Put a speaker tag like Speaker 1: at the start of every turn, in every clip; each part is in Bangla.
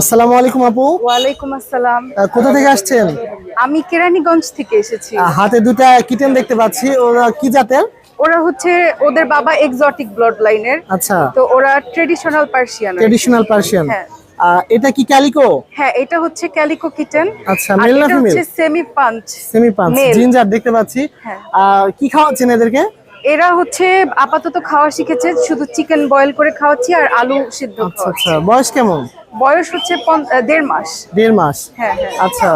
Speaker 1: আসসালামু আলাইকুম আপু।
Speaker 2: ওয়ালাইকুম আসসালাম।
Speaker 1: কোথা থেকে আসছেন?
Speaker 2: আমি কেরানীগঞ্জ থেকে এসেছি।
Speaker 1: হাতে দুটা কিটেন দেখতে পাচ্ছি। ওরা কি জাতের?
Speaker 2: ওরা হচ্ছে ওদের বাবা এক্সোটিক ব্লাড লাইনের
Speaker 1: আচ্ছা।
Speaker 2: তো ওরা ট্রেডিশনাল পার্সিয়ান
Speaker 1: ট্রেডিশনাল পার্সিয়ান
Speaker 2: হ্যাঁ।
Speaker 1: এটা কি ক্যালিকো
Speaker 2: হ্যাঁ এটা হচ্ছে ক্যালিকো কিটেন
Speaker 1: আচ্ছা মেল না ফিমেল
Speaker 2: হচ্ছে semi punch
Speaker 1: semi
Speaker 2: Male।
Speaker 1: Ginger দেখতে পাচ্ছি।
Speaker 2: হ্যাঁ।
Speaker 1: আর কি খাওয়াচ্ছেন এদেরকে?
Speaker 2: এরা হচ্ছে আপাতত খাওয়া শিখেছে শুধু চিকেন বয়েল করে খাওয়াচ্ছি আর আলু সিদ্ধ
Speaker 1: আচ্ছা আচ্ছা। বয়স কেমন?
Speaker 2: বয়স হচ্ছে দেড় মাস।
Speaker 1: দেড় মাস?
Speaker 2: হ্যাঁ হ্যাঁ।
Speaker 1: আচ্ছা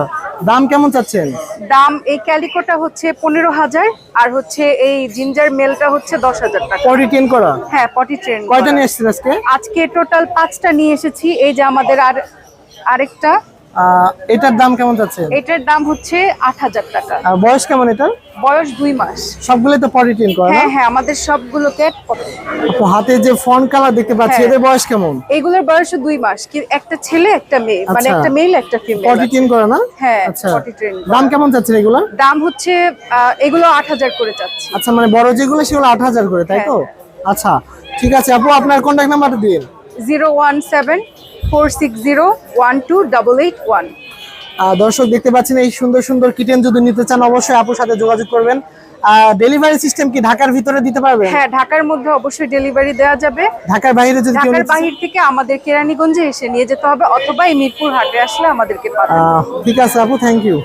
Speaker 1: দাম কেমন চাচ্ছেন?
Speaker 2: দাম এই ক্যালিকোটা হচ্ছে পনেরো হাজার আর হচ্ছে এই জিঞ্জার মেলটা হচ্ছে দশ হাজার টাকা।
Speaker 1: পরি টেন করা?
Speaker 2: হ্যাঁ পটি ট্রেন
Speaker 1: কয়টা নিয়ে এসছেন আজকে?
Speaker 2: আজকে টোটাল পাঁচটা নিয়ে এসেছি। এই যে আমাদের আর আরেকটা।
Speaker 1: এটার দাম কেমন চাচ্ছেন?
Speaker 2: এটার দাম হচ্ছে আট হাজার টাকা।
Speaker 1: বয়স কেমন এটার?
Speaker 2: বয়স দুই মাস।
Speaker 1: সবগুলো তো পলিটিন করে
Speaker 2: হ্যাঁ হ্যাঁ আমাদের সবগুলোকে
Speaker 1: হাতে যে ফোন কালার দেখতে পাচ্ছি
Speaker 2: হ্যাঁ।
Speaker 1: এদের বয়স কেমন?
Speaker 2: এগুলোর বয়স দুই মাস কি একটা ছেলে একটা মেয়ে মানে
Speaker 1: আচ্ছা।
Speaker 2: একটা মেল একটা ফিমেল
Speaker 1: পলিটিন করে না?
Speaker 2: হ্যাঁ
Speaker 1: আচ্ছা। দাম কেমন যাচ্ছে এগুলো
Speaker 2: দাম হচ্ছে এগুলো 8000 করে যাচ্ছে
Speaker 1: আচ্ছা মানে বড় যেগুলো সেগুলো 8000 করে তাই তো? হ্যাঁ, হ্যাঁ। আচ্ছা ঠিক আছে আপু আপনার কন্টাক্ট নাম্বারটা দিন।
Speaker 2: 017 460
Speaker 1: 12881 দর্শক দেখতে পাচ্ছেন এই সুন্দর সুন্দর কিটেন যদি নিতে চান অবশ্যই আপুর সাথে যোগাযোগ করবেন। ডেলিভারি সিস্টেম কি ঢাকার ভিতরে দিতে পারবে
Speaker 2: হ্যাঁ ঢাকার মধ্যে অবশ্যই ডেলিভারি দেওয়া যাবে।
Speaker 1: ঢাকার বাইরে যদি
Speaker 2: ঢাকার বাহির থেকে আমাদের কেরানীগঞ্জে এসে নিয়ে যেতে হবে অথবা এই মিরপুর হাটে আসলে আমাদেরকে
Speaker 1: আহ, ঠিক আছে আপু থ্যাংক ইউ